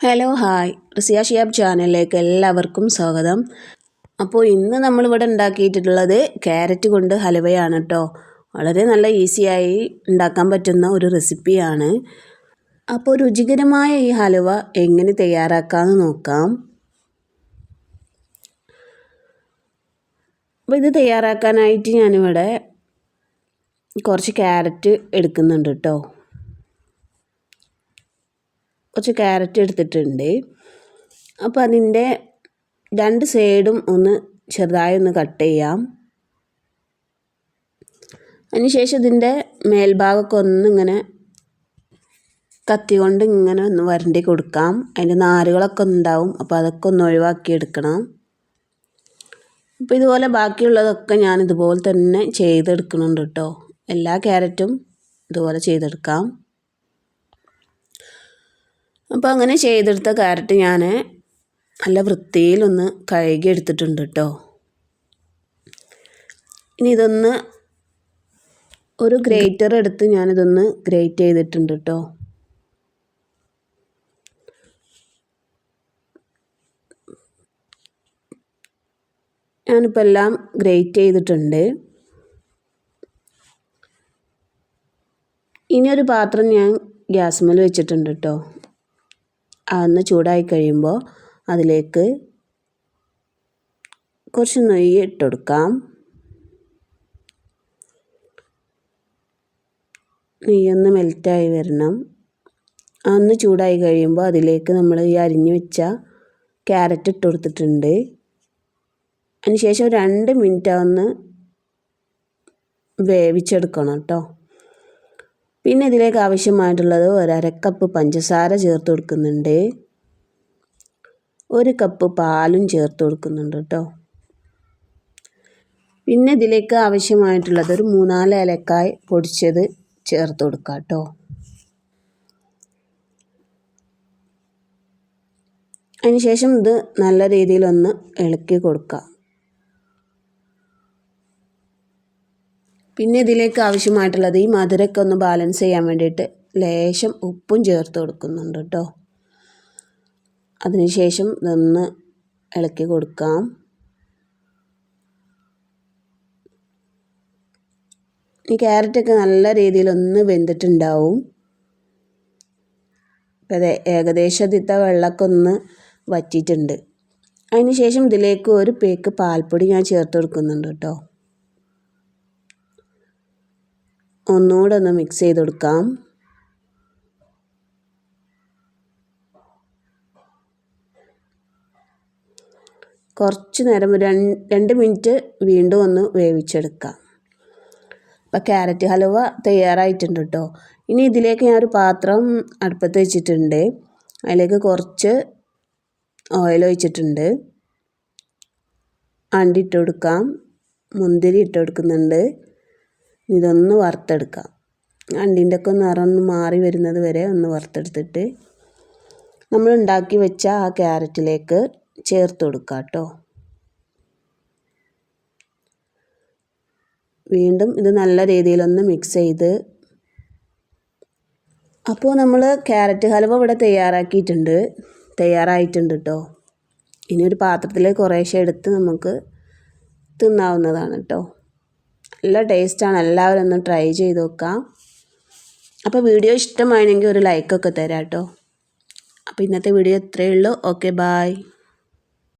Hello hi. Risiya Shiyab ചാനലിലേക്ക് എല്ലാവർക്കും സ്വാഗതം. അപ്പോൾ ഇന്ന് നമ്മളിവിടെ ഉണ്ടാക്കിയിട്ടുള്ളത് ക്യാരറ്റ് കൊണ്ട് ഹലുവയാണ് കേട്ടോ വളരെ നല്ല ഈസിയായി ഉണ്ടാക്കാൻ പറ്റുന്ന ഒരു റെസിപ്പിയാണ്. അപ്പോൾ രുചികരമായ ഈ ഹലുവ എങ്ങനെ തയ്യാറാക്കാമെന്ന് നോക്കാം. അപ്പോൾ ഇത് തയ്യാറാക്കാനായിട്ട് ഞാനിവിടെ കുറച്ച് ക്യാരറ്റ് എടുക്കുന്നുണ്ട് കേട്ടോ കുറച്ച് ക്യാരറ്റ് എടുത്തിട്ടുണ്ട്. അപ്പോൾ അതിന്റെ രണ്ട് സൈഡും ഒന്ന് ചെറുതായി ഒന്ന് കട്ട് ചെയ്യാം. അതിനുശേഷം ഇതിന്റെ മേൽഭാഗമൊക്കെ ഒന്നിങ്ങനെ കത്തി കൊണ്ട് ഇങ്ങനെ ഒന്ന് വരണ്ടി കൊടുക്കാം. അതിന്റെ നാരുകളൊക്കെ ഉണ്ടാവും. അപ്പോൾ അതൊക്കെ ഒന്ന് ഒഴിവാക്കി എടുക്കണം. അപ്പോൾ ഇതുപോലെ ബാക്കിയുള്ളതൊക്കെ ഞാൻ ഇതുപോലെ തന്നെ ചെയ്തെടുക്കുന്നുണ്ട് കേട്ടോ. എല്ലാ ക്യാരറ്റും ഇതുപോലെ ചെയ്തെടുക്കാം. അപ്പോൾ അങ്ങനെ ചെയ്തെടുത്ത കാരറ്റ് ഞാൻ നല്ല വൃത്തിയിലൊന്ന് കഴുകി എടുത്തിട്ടുണ്ട് കേട്ടോ ഇനി ഇതൊന്ന് ഒരു ഗ്രേറ്റർ എടുത്ത് ഞാനിതൊന്ന് ഗ്രേറ്റ് ചെയ്തിട്ടുണ്ട് കേട്ടോ ഞാനിപ്പോൾ എല്ലാം ഗ്രേറ്റ് ചെയ്തിട്ടുണ്ട്. ഇനി ഒരു പാത്രം ഞാൻ ഗ്യാസ് മേൽ വെച്ചിട്ടുണ്ട് കേട്ടോ അതൊന്ന് ചൂടായി കഴിയുമ്പോൾ അതിലേക്ക് കുറച്ച് നെയ്യ് ഇട്ട് കൊടുക്കാം. നെയ്യൊന്ന് മെൽറ്റായി വരണം. അന്ന് ചൂടായി കഴിയുമ്പോൾ അതിലേക്ക് നമ്മൾ ഈ അരിഞ്ഞു വെച്ച ക്യാരറ്റ് ഇട്ട് കൊടുത്തിട്ടുണ്ട്. അതിനുശേഷം രണ്ട് മിനിറ്റ് ഒന്ന് വേവിച്ചെടുക്കണം കേട്ടോ. പിന്നെ ഇതിലേക്ക് ആവശ്യമായിട്ടുള്ളത് ഒരു അരക്കപ്പ് പഞ്ചസാര ചേർത്ത് കൊടുക്കുന്നുണ്ട്. ഒരു കപ്പ് പാലും ചേർത്ത് കൊടുക്കുന്നുണ്ട് കേട്ടോ. പിന്നെ ഇതിലേക്ക് ആവശ്യമായിട്ടുള്ളത് ഒരു മൂന്നാൽ ഏലക്കായ് പൊടിച്ചത് ചേർത്ത് കൊടുക്കുക കേട്ടോ. അതിനുശേഷം ഇത് നല്ല രീതിയിലൊന്ന് ഇളക്കി കൊടുക്കുക പിന്നെ ഇതിലേക്ക് ആവശ്യമായിട്ടുള്ളത് ഈ മധുരമൊക്കെ ഒന്ന് ബാലൻസ് ചെയ്യാൻ വേണ്ടിയിട്ട് ലേശം ഉപ്പും ചേർത്ത് കൊടുക്കുന്നുണ്ട് കേട്ടോ. അതിനുശേഷം ഇതൊന്ന് ഇളക്കി കൊടുക്കാം. ഈ ക്യാരറ്റൊക്കെ നല്ല രീതിയിൽ ഒന്ന് വെന്തിട്ടുണ്ടാവും. അതെ ഏകദേശം ഇതിത്തെ വെള്ളമൊക്കെ ഒന്ന് വറ്റിയിട്ടുണ്ട്. അതിന് ശേഷം ഇതിലേക്ക് ഒരു പേക്ക് പാൽപ്പൊടി ഞാൻ ചേർത്ത് കൊടുക്കുന്നുണ്ട് കേട്ടോ. ഒന്നുകൂടെ ഒന്ന് മിക്സ് ചെയ്ത് കൊടുക്കാം. കുറച്ച് നേരം രണ്ട് മിനിറ്റ് വീണ്ടും ഒന്ന് വേവിച്ചെടുക്കാം. അപ്പോൾ ക്യാരറ്റ് ഹലുവ തയ്യാറായിട്ടുണ്ട് കേട്ടോ. ഇനി ഇതിലേക്ക് ഞാനൊരു പാത്രം അടുപ്പത്ത് വെച്ചിട്ടുണ്ട്. അതിലേക്ക് കുറച്ച് ഓയിൽ ഒഴിച്ചിട്ടുണ്ട്. അണ്ടിട്ട് കൊടുക്കാം. മുന്തിരി ഇട്ട് കൊടുക്കുന്നുണ്ട്. ഇതൊന്ന് വറുത്തെടുക്കാം. അണ്ടിന്റെ ഒക്കെ നിറം ഒന്ന് മാറി വരുന്നത് വരെ ഒന്ന് വറുത്തെടുത്തിട്ട് നമ്മൾ ഉണ്ടാക്കി വെച്ച ആ ക്യാരറ്റിലേക്ക് ചേർത്ത് കൊടുക്കുക കേട്ടോ. വീണ്ടും ഇത് നല്ല രീതിയിലൊന്ന് മിക്സ് ചെയ്ത് അപ്പോൾ നമ്മൾ ക്യാരറ്റ് ഹൽവ ഇവിടെ തയ്യാറാക്കിയിട്ടുണ്ട്. തയ്യാറായിട്ടുണ്ട് കേട്ടോ. ഇനി ഒരു പാത്രത്തിൽ കുറേശ്ശെ എടുത്ത് നമുക്ക് തിന്നാവുന്നതാണ് കേട്ടോ. നല്ല ടേസ്റ്റാണ് എല്ലാവരും ഒന്ന് ട്രൈ ചെയ്ത് നോക്കാം. അപ്പോൾ വീഡിയോ ഇഷ്ടമായെങ്കിൽ ഒരു ലൈക്കൊക്കെ തരാം കേട്ടോ അപ്പോൾ ഇന്നത്തെ വീഡിയോ ഇത്രയേ ഉള്ളൂ. Okay bye